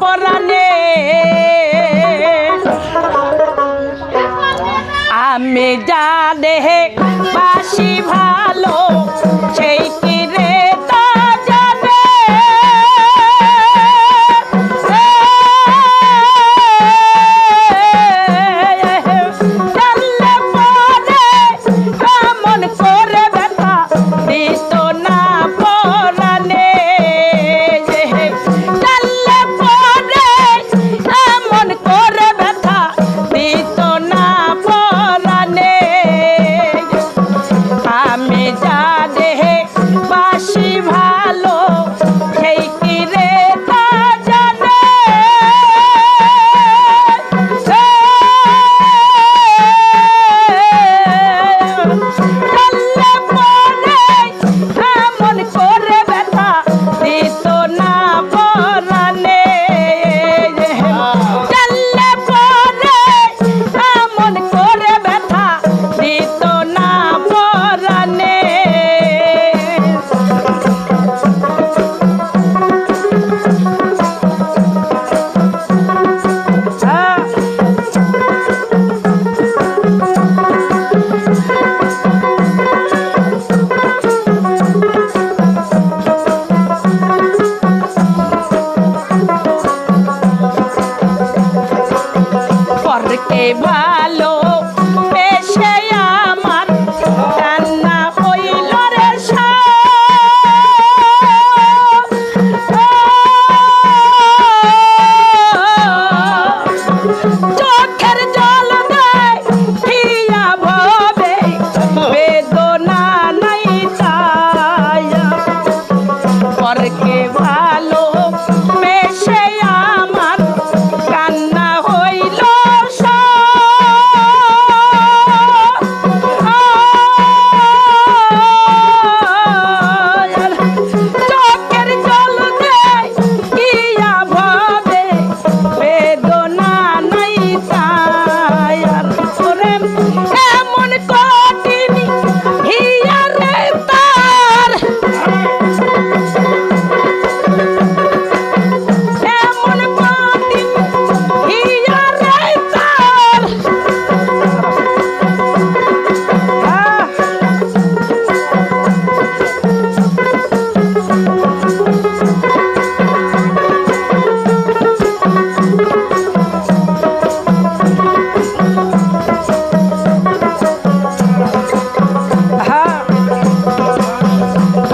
পরানে আমি যা দেহে বাসি ভালো সেই কি Listo.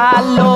Hello.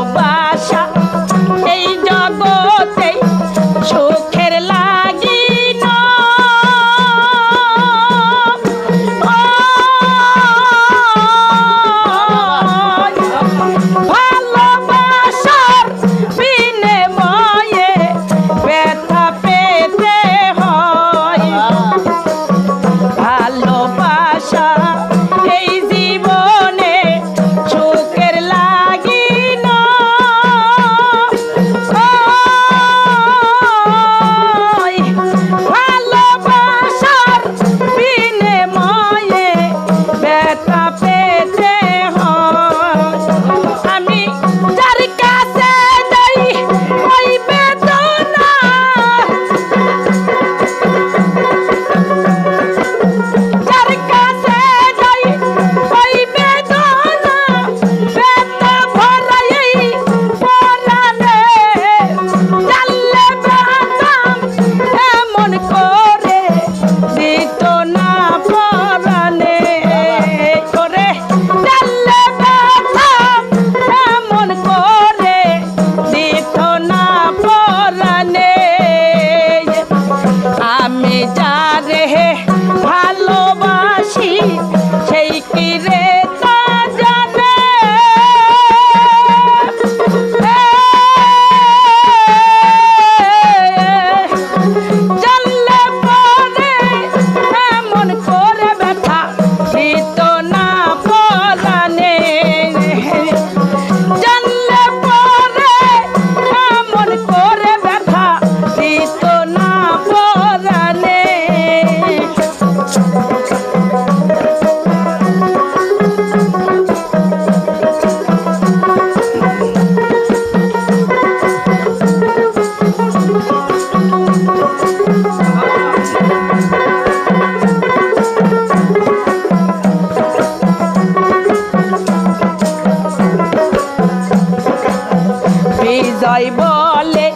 যায় বলে।